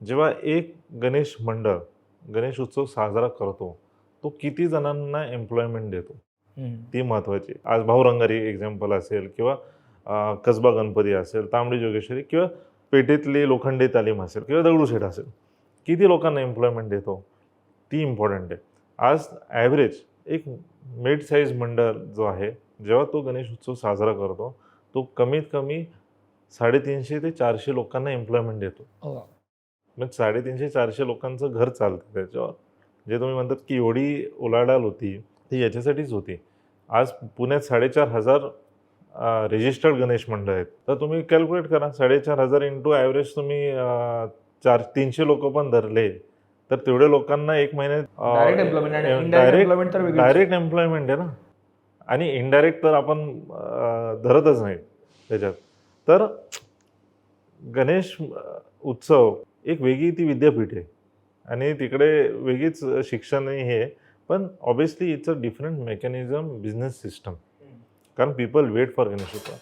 जेव्हा एक गणेश मंडळ गणेश उत्सव साजरा करतो तो किती जणांना एम्प्लॉयमेंट देतो? ती महत्त्वाची आज भाऊरंगारी एक्झाम्पल असेल किंवा कसबा गणपती असेल तांबडी जोगेश्वरी किंवा पेठेतली लोखंडे तालीम असेल किंवा दगडूशेठ असेल. किती लोकांना एम्प्लॉयमेंट देतो? ती इम्पॉर्टंट आहे. आज ॲव्हरेज एक मिड साईज मंडळ जो आहे जेव्हा तो गणेश उत्सव साजरा करतो तो कमीत कमी साडेतीनशे ते चारशे लोकांना एम्प्लॉयमेंट देतो. हो. मग साडेतीनशे चारशे लोकांचं घर चालतं त्याच्यावर. जे तुम्ही म्हणतात की एवढी उलाढाल होती ती याच्यासाठीच होती. आज पुण्यात साडेचार हजार रेजिस्टर्ड गणेश मंडळ आहेत. तर तुम्ही कॅल्क्युलेट करा साडेचार हजार इंटू ॲव्हरेज तुम्ही चार तीनशे लोक पण धरले तर तेवढ्या लोकांना एक महिन्यात डायरेक्ट डायरेक्ट एम्प्लॉयमेंट आहे ना? आणि इनडायरेक्ट तर आपण धरतच नाही त्याच्यात. तर गणेश उत्सव एक वेगळी ती विद्यापीठ आहे. आणि तिकडे वेगळीच शिक्षणही हे आहे. पण obviously it's a different mechanism business system कारण people wait for Ganesh Utsav